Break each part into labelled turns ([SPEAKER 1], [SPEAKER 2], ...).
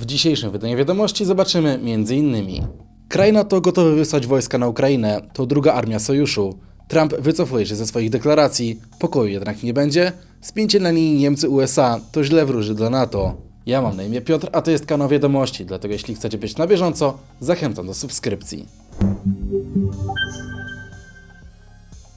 [SPEAKER 1] W dzisiejszym wydaniu wiadomości zobaczymy m.in. Kraj NATO gotowy wysłać wojska na Ukrainę, to druga armia sojuszu. Trump wycofuje się ze swoich deklaracji, pokoju jednak nie będzie. Spięcie na linii Niemcy-USA to źle wróży dla NATO. Ja mam na imię Piotr, a to jest kanał Wiadomości, dlatego jeśli chcecie być na bieżąco, zachęcam do subskrypcji.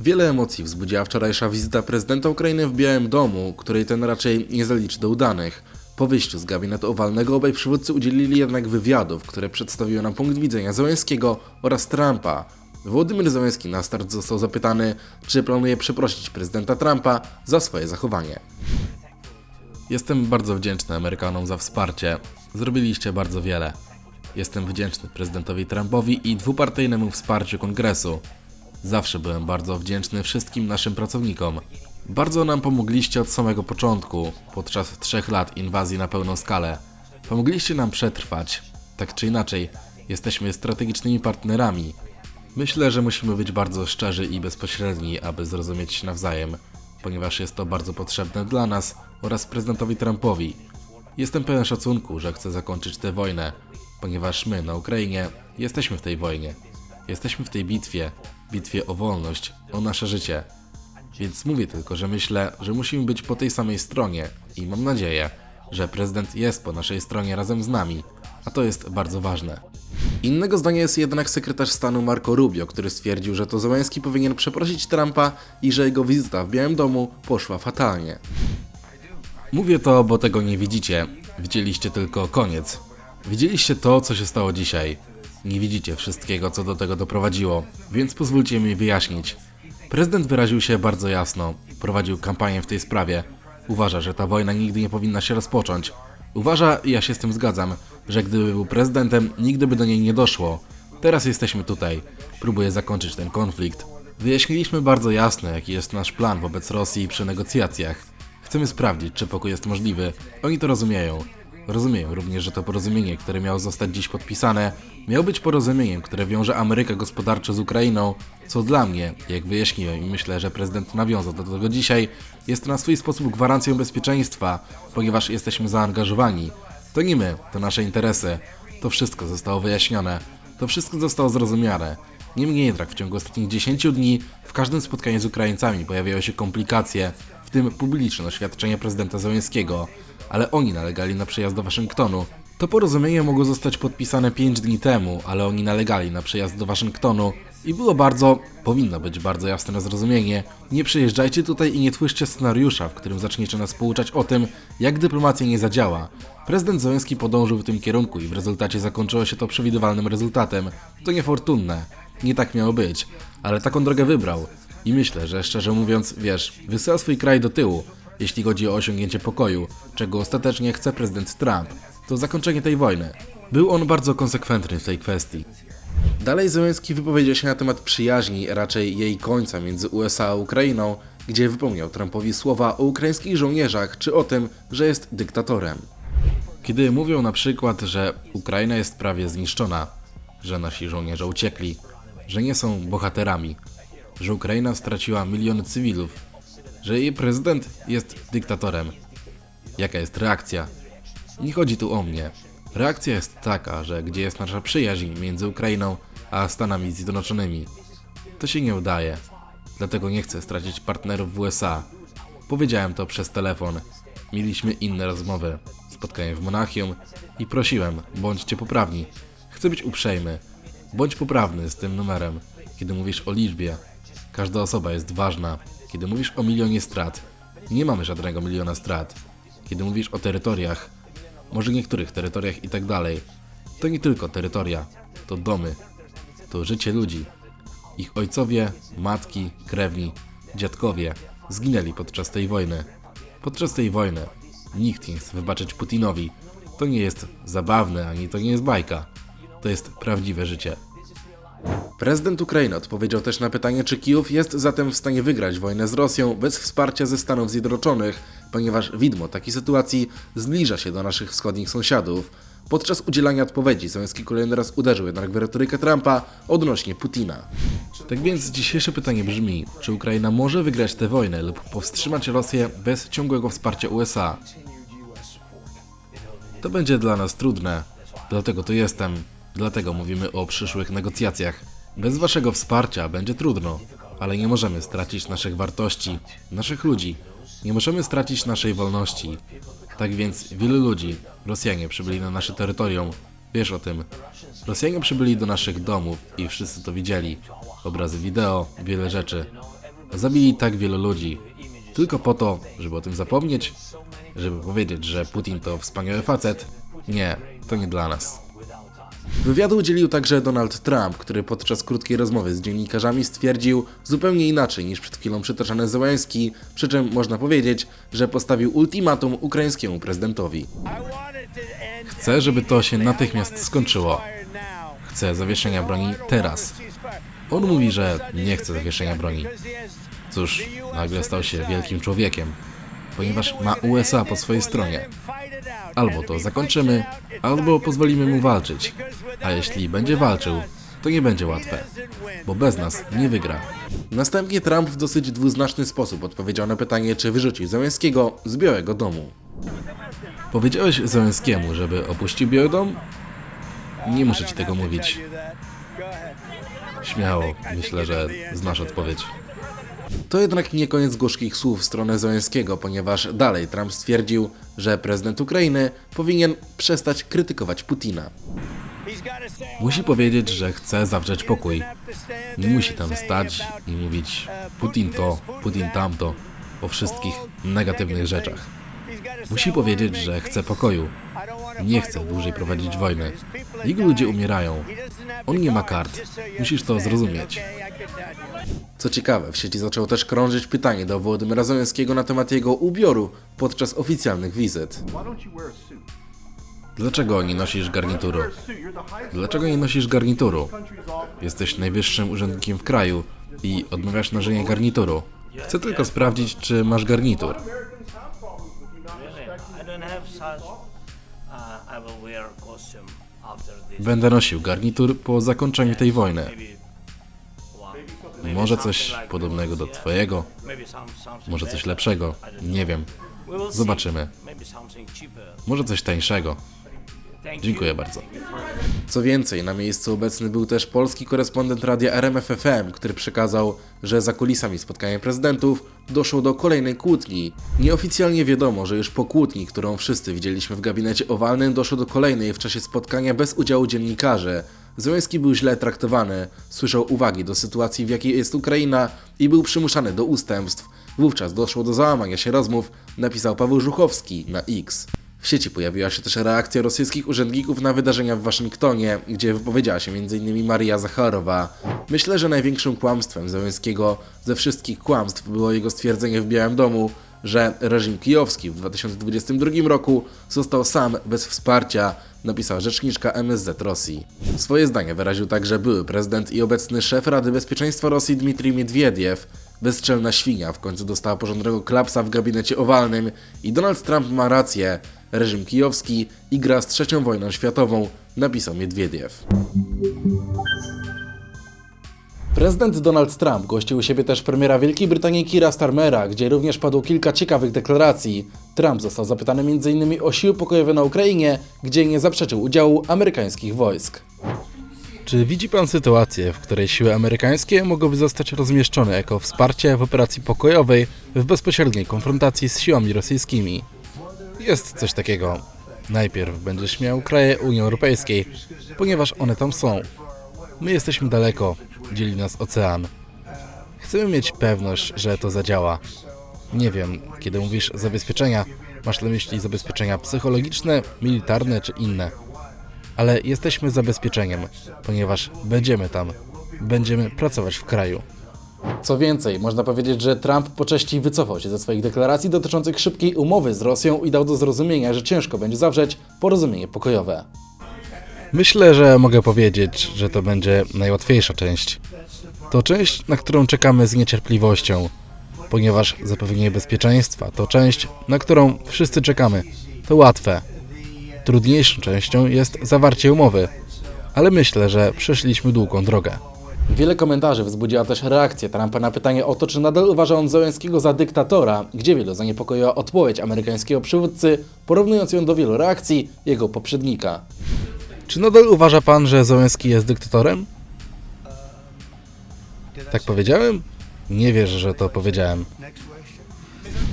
[SPEAKER 1] Wiele emocji wzbudziła wczorajsza wizyta prezydenta Ukrainy w Białym Domu, której ten raczej nie zaliczy do udanych. Po wyjściu z gabinetu owalnego obaj przywódcy udzielili jednak wywiadów, które przedstawiły nam punkt widzenia Zełenskiego oraz Trumpa. Władimir Zełenski na start został zapytany, czy planuje przeprosić prezydenta Trumpa za swoje zachowanie. Jestem bardzo wdzięczny Amerykanom za wsparcie. Zrobiliście bardzo wiele. Jestem wdzięczny prezydentowi Trumpowi i dwupartyjnemu wsparciu kongresu. Zawsze byłem bardzo wdzięczny wszystkim naszym pracownikom. Bardzo nam pomogliście od samego początku, podczas trzech lat inwazji na pełną skalę. Pomogliście nam przetrwać. Tak czy inaczej, jesteśmy strategicznymi partnerami. Myślę, że musimy być bardzo szczerzy i bezpośredni, aby zrozumieć się nawzajem, ponieważ jest to bardzo potrzebne dla nas oraz prezydentowi Trumpowi. Jestem pełen szacunku, że chce zakończyć tę wojnę, ponieważ my na Ukrainie jesteśmy w tej wojnie. Jesteśmy w tej bitwie, bitwie o wolność, o nasze życie. Więc mówię tylko, że myślę, że musimy być po tej samej stronie i mam nadzieję, że prezydent jest po naszej stronie razem z nami, a to jest bardzo ważne. Innego zdania jest jednak sekretarz stanu Marco Rubio, który stwierdził, że to Zełenski powinien przeprosić Trumpa i że jego wizyta w Białym Domu poszła fatalnie. Mówię to, bo tego nie widzicie. Widzieliście tylko koniec. Widzieliście to, co się stało dzisiaj. Nie widzicie wszystkiego, co do tego doprowadziło, więc pozwólcie mi wyjaśnić. Prezydent wyraził się bardzo jasno, prowadził kampanię w tej sprawie. Uważa, że ta wojna nigdy nie powinna się rozpocząć. Uważa, i ja się z tym zgadzam, że gdyby był prezydentem, nigdy by do niej nie doszło. Teraz jesteśmy tutaj. Próbuję zakończyć ten konflikt. Wyjaśniliśmy bardzo jasno, jaki jest nasz plan wobec Rosji przy negocjacjach. Chcemy sprawdzić, czy pokój jest możliwy. Oni to rozumieją. Rozumieją również, że to porozumienie, które miało zostać dziś podpisane, miało być porozumieniem, które wiąże Amerykę gospodarczo z Ukrainą, co dla mnie, jak wyjaśniłem i myślę, że prezydent nawiązał do tego dzisiaj, jest na swój sposób gwarancją bezpieczeństwa, ponieważ jesteśmy zaangażowani. To nie my, to nasze interesy. To wszystko zostało wyjaśnione. To wszystko zostało zrozumiane. Niemniej jednak w ciągu ostatnich 10 dni w każdym spotkaniu z Ukraińcami pojawiały się komplikacje, w tym publiczne oświadczenie prezydenta Zełenskiego, ale oni nalegali na przyjazd do Waszyngtonu. To porozumienie mogło zostać podpisane 5 dni temu, ale oni nalegali na przyjazd do Waszyngtonu i było bardzo, powinno być bardzo jasne zrozumienie. Nie przyjeżdżajcie tutaj i nie twórzcie scenariusza, w którym zaczniecie nas pouczać o tym, jak dyplomacja nie zadziała. Prezydent Zełenski podążył w tym kierunku i w rezultacie zakończyło się to przewidywalnym rezultatem. To niefortunne. Nie tak miało być, ale taką drogę wybrał. I myślę, że szczerze mówiąc, wiesz, wysyła swój kraj do tyłu, jeśli chodzi o osiągnięcie pokoju, czego ostatecznie chce prezydent Trump. To zakończenie tej wojny. Był on bardzo konsekwentny w tej kwestii. Dalej Zełenski wypowiedział się na temat przyjaźni, raczej jej końca między USA a Ukrainą, gdzie wypomniał Trumpowi słowa o ukraińskich żołnierzach czy o tym, że jest dyktatorem. Kiedy mówią na przykład, że Ukraina jest prawie zniszczona, że nasi żołnierze uciekli, że nie są bohaterami, że Ukraina straciła miliony cywilów, że jej prezydent jest dyktatorem. Jaka jest reakcja? Nie chodzi tu o mnie. Reakcja jest taka, że gdzie jest nasza przyjaźń między Ukrainą a Stanami Zjednoczonymi, to się nie udaje. Dlatego nie chcę stracić partnerów w USA. Powiedziałem to przez telefon. Mieliśmy inne rozmowy, spotkanie w Monachium i prosiłem, bądźcie poprawni. Chcę być uprzejmy. Bądź poprawny z tym numerem, kiedy mówisz o liczbie. Każda osoba jest ważna. Kiedy mówisz o milionie strat, nie mamy żadnego miliona strat. Kiedy mówisz o terytoriach, może niektórych terytoriach i tak dalej, to nie tylko terytoria, to domy, to życie ludzi. Ich ojcowie, matki, krewni, dziadkowie zginęli podczas tej wojny. Podczas tej wojny nikt nie chce wybaczyć Putinowi. To nie jest zabawne, ani to nie jest bajka. To jest prawdziwe życie. Prezydent Ukrainy odpowiedział też na pytanie, czy Kijów jest zatem w stanie wygrać wojnę z Rosją bez wsparcia ze Stanów Zjednoczonych, ponieważ widmo takiej sytuacji zbliża się do naszych wschodnich sąsiadów. Podczas udzielania odpowiedzi Zełenski kolejny raz uderzył jednak w retorykę Trumpa odnośnie Putina. Tak więc dzisiejsze pytanie brzmi, czy Ukraina może wygrać tę wojnę lub powstrzymać Rosję bez ciągłego wsparcia USA? To będzie dla nas trudne, dlatego tu jestem, dlatego mówimy o przyszłych negocjacjach. Bez waszego wsparcia będzie trudno, ale nie możemy stracić naszych wartości, naszych ludzi. Nie możemy stracić naszej wolności. Tak więc wielu ludzi, Rosjanie przybyli na nasze terytorium. Wiesz o tym. Rosjanie przybyli do naszych domów i wszyscy to widzieli. Obrazy wideo, wiele rzeczy. Zabili tak wielu ludzi. Tylko po to, żeby o tym zapomnieć, żeby powiedzieć, że Putin to wspaniały facet. Nie, to nie dla nas. Wywiadu udzielił także Donald Trump, który podczas krótkiej rozmowy z dziennikarzami stwierdził zupełnie inaczej niż przed chwilą przytaczany Zełenski, przy czym można powiedzieć, że postawił ultimatum ukraińskiemu prezydentowi.
[SPEAKER 2] Chcę, żeby to się natychmiast skończyło.
[SPEAKER 1] Chce zawieszenia broni teraz. On mówi, że nie chce zawieszenia broni. Cóż, nagle stał się wielkim człowiekiem, ponieważ ma USA po swojej stronie. Albo to zakończymy, albo pozwolimy mu walczyć. A jeśli będzie walczył, to nie będzie łatwe, bo bez nas nie wygra. Następnie Trump w dosyć dwuznaczny sposób odpowiedział na pytanie, czy wyrzucił Zełenskiego z Białego Domu. Powiedziałeś Zełenskiemu, żeby opuścił Biały Dom? Nie muszę ci tego mówić. Śmiało, myślę, że znasz odpowiedź. To jednak nie koniec gorzkich słów w stronę Zełenskiego, ponieważ dalej Trump stwierdził, że prezydent Ukrainy powinien przestać krytykować Putina. Musi powiedzieć, że chce zawrzeć pokój. Nie musi tam stać i mówić Putin to, Putin tamto, o wszystkich negatywnych rzeczach. Musi powiedzieć, że chce pokoju. Nie chce dłużej prowadzić wojny. Jego ludzie umierają. On nie ma kart. Musisz to zrozumieć. Co ciekawe, w sieci zaczęło też krążyć pytanie do Wołodymyra Zełenskiego na temat jego ubioru podczas oficjalnych wizyt. Dlaczego nie nosisz garnituru? Dlaczego nie nosisz garnituru? Jesteś najwyższym urzędnikiem w kraju i odmawiasz noszenia garnituru. Chcę tylko sprawdzić, czy masz garnitur.
[SPEAKER 2] Uh.
[SPEAKER 1] Będę nosił garnitur po zakończeniu tej wojny. Może coś podobnego do twojego, może coś lepszego. Nie wiem. Zobaczymy. Może coś tańszego. Dziękuję bardzo. Co więcej, na miejscu obecny był też polski korespondent radia RMFFM, który przekazał, że za kulisami spotkania prezydentów doszło do kolejnej kłótni. Nieoficjalnie wiadomo, że już po kłótni, którą wszyscy widzieliśmy w gabinecie owalnym, doszło do kolejnej w czasie spotkania bez udziału dziennikarzy. Zełenski był źle traktowany, słyszał uwagi do sytuacji, w jakiej jest Ukraina i był przymuszany do ustępstw. Wówczas doszło do załamania się rozmów, napisał Paweł Żuchowski na X. W sieci pojawiła się też reakcja rosyjskich urzędników na wydarzenia w Waszyngtonie, gdzie wypowiedziała się m.in. Maria Zacharowa. Myślę, że największym kłamstwem Zełenskiego ze wszystkich kłamstw było jego stwierdzenie w Białym Domu, że reżim kijowski w 2022 roku został sam bez wsparcia, napisała rzeczniczka MSZ Rosji. Swoje zdanie wyraził także były prezydent i obecny szef Rady Bezpieczeństwa Rosji Dmitrij Miedwiediew. Bezczelna świnia w końcu dostała porządnego klapsa w gabinecie owalnym i Donald Trump ma rację. Reżim kijowski igra z trzecią wojną światową, napisał Miedwiediew. Prezydent Donald Trump gościł u siebie też premiera Wielkiej Brytanii Kira Starmera, gdzie również padło kilka ciekawych deklaracji. Trump został zapytany m.in. o siły pokojowe na Ukrainie, gdzie nie zaprzeczył udziału amerykańskich wojsk. Czy widzi pan sytuację, w której siły amerykańskie mogłyby zostać rozmieszczone jako wsparcie w operacji pokojowej w bezpośredniej konfrontacji z siłami rosyjskimi? Jest coś takiego. Najpierw będziesz miał kraje Unii Europejskiej, ponieważ one tam są. My jesteśmy daleko, dzieli nas ocean. Chcemy mieć pewność, że to zadziała. Nie wiem, kiedy mówisz zabezpieczenia, masz na myśli zabezpieczenia psychologiczne, militarne czy inne. Ale jesteśmy zabezpieczeniem, ponieważ będziemy tam, będziemy pracować w kraju. Co więcej, można powiedzieć, że Trump po części wycofał się ze swoich deklaracji dotyczących szybkiej umowy z Rosją i dał do zrozumienia, że ciężko będzie zawrzeć porozumienie pokojowe. Myślę, że mogę powiedzieć, że to będzie najłatwiejsza część. To część, na którą czekamy z niecierpliwością, ponieważ zapewnienie bezpieczeństwa to część, na którą wszyscy czekamy. To łatwe. Trudniejszą częścią jest zawarcie umowy, ale myślę, że przeszliśmy długą drogę. Wiele komentarzy wzbudziła też reakcja Trumpa na pytanie o to, czy nadal uważa on Zełenskiego za dyktatora, gdzie wielu zaniepokoiła odpowiedź amerykańskiego przywódcy, porównując ją do wielu reakcji jego poprzednika. Czy nadal uważa pan, że Zełenski jest dyktatorem? Tak powiedziałem? Nie wierzę, że to powiedziałem.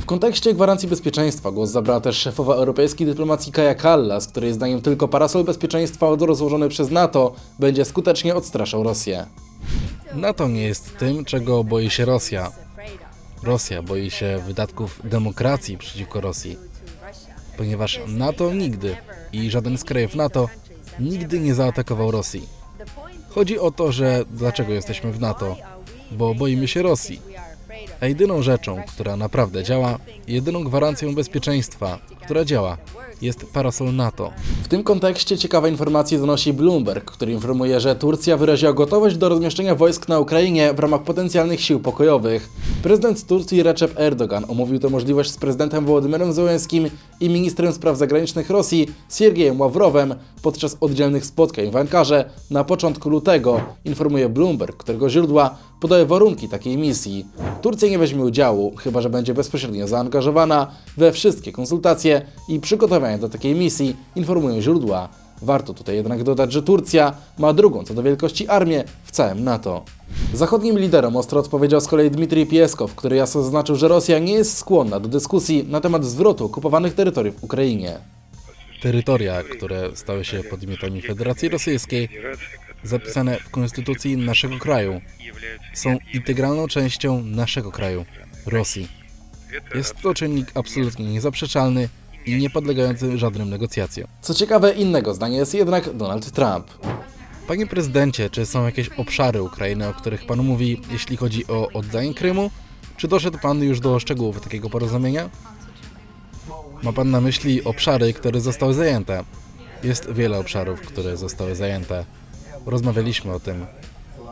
[SPEAKER 1] W kontekście gwarancji bezpieczeństwa głos zabrała też szefowa europejskiej dyplomacji Kaja Kallas, której zdaniem tylko parasol bezpieczeństwa rozłożony przez NATO będzie skutecznie odstraszał Rosję. NATO nie jest tym, czego boi się Rosja. Rosja boi się wydatków demokracji przeciwko Rosji, ponieważ NATO nigdy i żaden z krajów NATO nigdy nie zaatakował Rosji. Chodzi o to, że dlaczego jesteśmy w NATO? Bo boimy się Rosji. A jedyną rzeczą, która naprawdę działa, jedyną gwarancją bezpieczeństwa, która działa, jest parasol NATO. W tym kontekście ciekawe informacje donosi Bloomberg, który informuje, że Turcja wyraziła gotowość do rozmieszczenia wojsk na Ukrainie w ramach potencjalnych sił pokojowych. Prezydent Turcji Recep Erdogan omówił tę możliwość z prezydentem Wołodymyrem Zełenskim i ministrem spraw zagranicznych Rosji Siergiejem Ławrowem podczas oddzielnych spotkań w Ankarze na początku lutego, informuje Bloomberg, którego źródła podaje warunki takiej misji. Turcja nie weźmie udziału, chyba że będzie bezpośrednio zaangażowana we wszystkie konsultacje i przygotowania do takiej misji, informują źródła. Warto tutaj jednak dodać, że Turcja ma drugą co do wielkości armię w całym NATO. Zachodnim liderom ostro odpowiedział z kolei Dmitrij Pieskow, który jasno zaznaczył, że Rosja nie jest skłonna do dyskusji na temat zwrotu okupowanych terytoriów Ukrainie. Terytoria, które stały się podmiotami Federacji Rosyjskiej, zapisane w konstytucji naszego kraju, są integralną częścią naszego kraju, Rosji. Jest to czynnik absolutnie niezaprzeczalny i niepodlegający żadnym negocjacjom. Co ciekawe, innego zdania jest jednak Donald Trump. Panie prezydencie, czy są jakieś obszary Ukrainy, o których pan mówi, jeśli chodzi o oddanie Krymu? Czy doszedł pan już do szczegółów takiego porozumienia? Ma pan na myśli obszary, które zostały zajęte. Jest wiele obszarów, które zostały zajęte. Rozmawialiśmy o tym.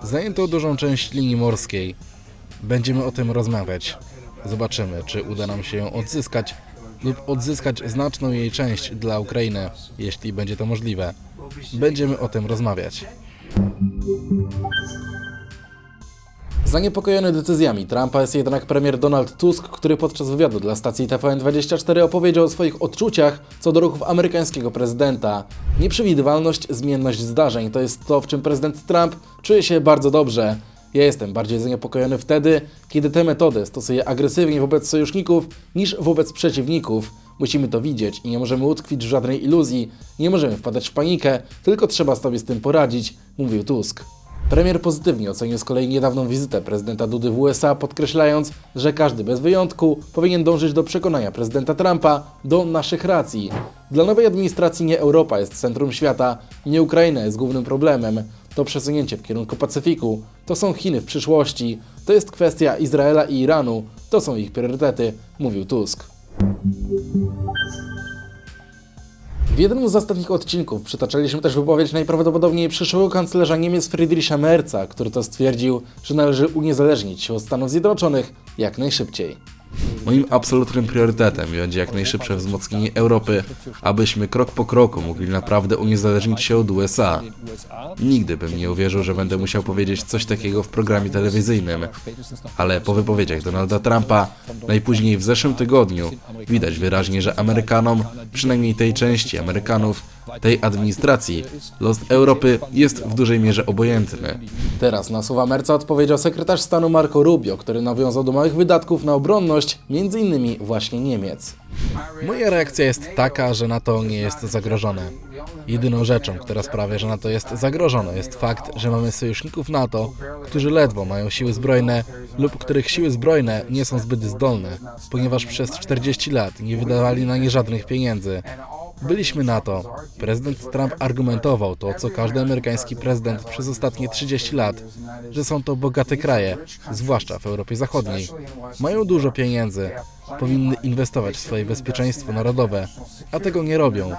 [SPEAKER 1] Zajęto dużą część linii morskiej. Będziemy o tym rozmawiać. Zobaczymy, czy uda nam się ją odzyskać lub odzyskać znaczną jej część dla Ukrainy, jeśli będzie to możliwe. Będziemy o tym rozmawiać. Zaniepokojony decyzjami Trumpa jest jednak premier Donald Tusk, który podczas wywiadu dla stacji TVN24 opowiedział o swoich odczuciach co do ruchów amerykańskiego prezydenta. Nieprzewidywalność, zmienność zdarzeń to jest to, w czym prezydent Trump czuje się bardzo dobrze. Ja jestem bardziej zaniepokojony wtedy, kiedy te metody stosuje agresywnie wobec sojuszników niż wobec przeciwników. Musimy to widzieć i nie możemy utkwić w żadnej iluzji, nie możemy wpadać w panikę, tylko trzeba sobie z tym poradzić, mówił Tusk. Premier pozytywnie ocenił z kolei niedawną wizytę prezydenta Dudy w USA, podkreślając, że każdy bez wyjątku powinien dążyć do przekonania prezydenta Trumpa do naszych racji. Dla nowej administracji nie Europa jest centrum świata, nie Ukraina jest głównym problemem. To przesunięcie w kierunku Pacyfiku, to są Chiny w przyszłości, to jest kwestia Izraela i Iranu, to są ich priorytety, mówił Tusk. W jednym z ostatnich odcinków przytaczaliśmy też wypowiedź najprawdopodobniej przyszłego kanclerza Niemiec Friedricha Merza, który to stwierdził, że należy uniezależnić się od Stanów Zjednoczonych jak najszybciej. Moim absolutnym priorytetem będzie jak najszybsze wzmocnienie Europy, abyśmy krok po kroku mogli naprawdę uniezależnić się od USA. Nigdy bym nie uwierzył, że będę musiał powiedzieć coś takiego w programie telewizyjnym, ale po wypowiedziach Donalda Trumpa, najpóźniej w zeszłym tygodniu, widać wyraźnie, że Amerykanom, przynajmniej tej części Amerykanów, tej administracji, los Europy jest w dużej mierze obojętny. Teraz na słowa Merca odpowiedział sekretarz stanu Marco Rubio, który nawiązał do małych wydatków na obronność, między innymi właśnie Niemiec. Moja reakcja jest taka, że NATO nie jest zagrożone. Jedyną rzeczą, która sprawia, że NATO jest zagrożone, jest fakt, że mamy sojuszników NATO, którzy ledwo mają siły zbrojne lub których siły zbrojne nie są zbyt zdolne, ponieważ przez 40 lat nie wydawali na nie żadnych pieniędzy. Byliśmy NATO. Prezydent Trump argumentował to, co każdy amerykański prezydent przez ostatnie 30 lat, że są to bogate kraje, zwłaszcza w Europie Zachodniej. Mają dużo pieniędzy, powinny inwestować w swoje bezpieczeństwo narodowe, a tego nie robią.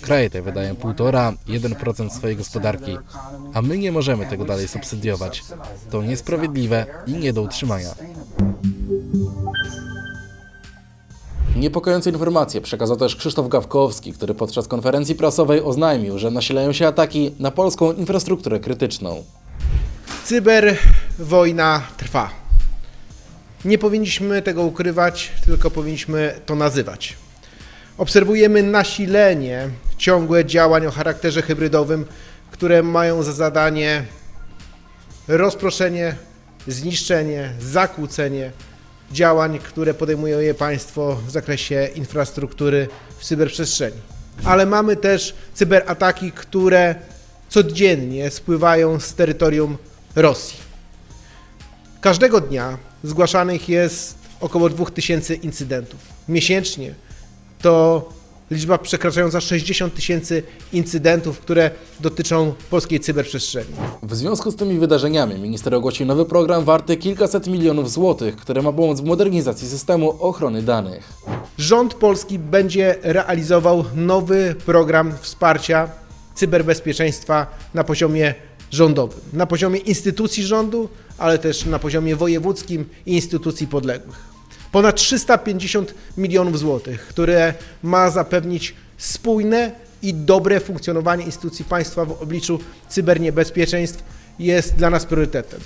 [SPEAKER 1] Kraje te wydają 1,5-1% swojej gospodarki, a my nie możemy tego dalej subsydiować. To niesprawiedliwe i nie do utrzymania. Niepokojące informacje przekazał też Krzysztof Gawkowski, który podczas konferencji prasowej oznajmił, że nasilają się ataki na polską infrastrukturę krytyczną.
[SPEAKER 3] Cyberwojna trwa. Nie powinniśmy tego ukrywać, tylko powinniśmy to nazywać. Obserwujemy nasilenie ciągłe działań o charakterze hybrydowym, które mają za zadanie rozproszenie, zniszczenie, zakłócenie działań, które podejmują je państwo w zakresie infrastruktury w cyberprzestrzeni. Ale mamy też cyberataki, które codziennie spływają z terytorium Rosji. Każdego dnia zgłaszanych jest około 2000 incydentów. Miesięcznie to liczba przekraczająca 60 tysięcy incydentów, które dotyczą polskiej cyberprzestrzeni.
[SPEAKER 1] W związku z tymi wydarzeniami minister ogłosił nowy program warty kilkaset milionów złotych, który ma pomóc w modernizacji systemu ochrony danych.
[SPEAKER 3] Rząd polski będzie realizował nowy program wsparcia cyberbezpieczeństwa na poziomie rządowym, na poziomie instytucji rządu, ale też na poziomie wojewódzkim i instytucji podległych. Ponad 350 milionów złotych, które ma zapewnić spójne i dobre funkcjonowanie instytucji państwa w obliczu cyberniebezpieczeństw jest dla nas priorytetem.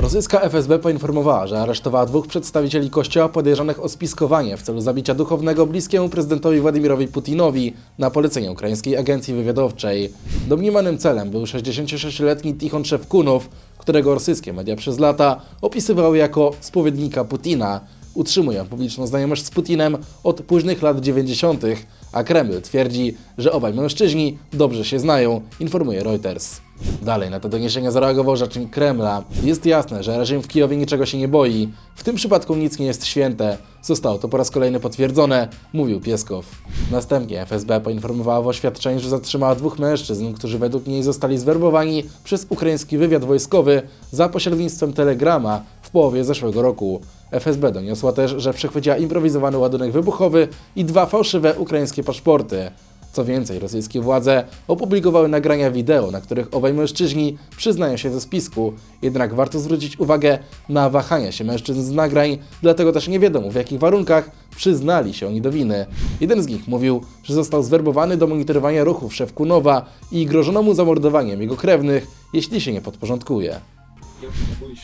[SPEAKER 1] Rosyjska FSB poinformowała, że aresztowała dwóch przedstawicieli kościoła podejrzanych o spiskowanie w celu zabicia duchownego bliskiemu prezydentowi Władimirowi Putinowi na polecenie ukraińskiej agencji wywiadowczej. Domniemanym celem był 66-letni Tichon Szewkunow, którego rosyjskie media przez lata opisywały jako spowiednika Putina. Utrzymują publiczną znajomość z Putinem od późnych lat 90., a Kreml twierdzi, że obaj mężczyźni dobrze się znają, informuje Reuters. Dalej na te doniesienia zareagował rzecznik Kremla. Jest jasne, że reżim w Kijowie niczego się nie boi. W tym przypadku nic nie jest święte. Zostało to po raz kolejny potwierdzone, mówił Pieskow. Następnie FSB poinformowała w oświadczeniu, że zatrzymała dwóch mężczyzn, którzy według niej zostali zwerbowani przez ukraiński wywiad wojskowy za pośrednictwem telegrama w połowie zeszłego roku. FSB doniosła też, że przechwyciła improwizowany ładunek wybuchowy i dwa fałszywe ukraińskie paszporty. Co więcej, rosyjskie władze opublikowały nagrania wideo, na których obaj mężczyźni przyznają się ze spisku. Jednak warto zwrócić uwagę na wahania się mężczyzn z nagrań, dlatego też nie wiadomo w jakich warunkach przyznali się oni do winy. Jeden z nich mówił, że został zwerbowany do monitorowania ruchów szef Kunowa i grożono mu zamordowaniem jego krewnych, jeśli się nie podporządkuje.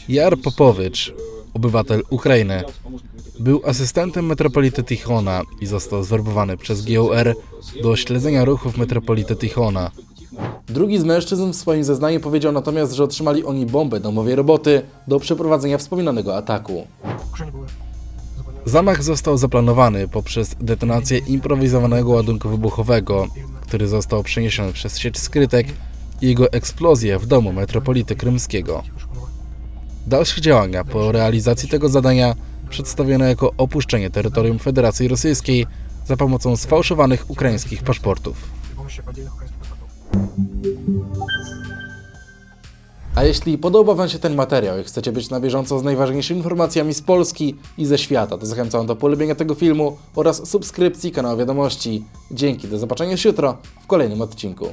[SPEAKER 1] Jar Popowicz, obywatel Ukrainy, był asystentem metropolity Tichona i został zwerbowany przez GOR do śledzenia ruchów metropolity Tichona. Drugi z mężczyzn w swoim zeznaniu powiedział natomiast, że otrzymali oni bombę domowej roboty do przeprowadzenia wspominanego ataku. Zamach został zaplanowany poprzez detonację improwizowanego ładunku wybuchowego, który został przeniesiony przez sieć skrytek i jego eksplozję w domu metropolity krymskiego. Dalsze działania po realizacji tego zadania przedstawiono jako opuszczenie terytorium Federacji Rosyjskiej za pomocą sfałszowanych ukraińskich paszportów. A jeśli podoba Wam się ten materiał i chcecie być na bieżąco z najważniejszymi informacjami z Polski i ze świata, to zachęcam do polubienia tego filmu oraz subskrypcji kanału Wiadomości. Dzięki, do zobaczenia już jutro w kolejnym odcinku.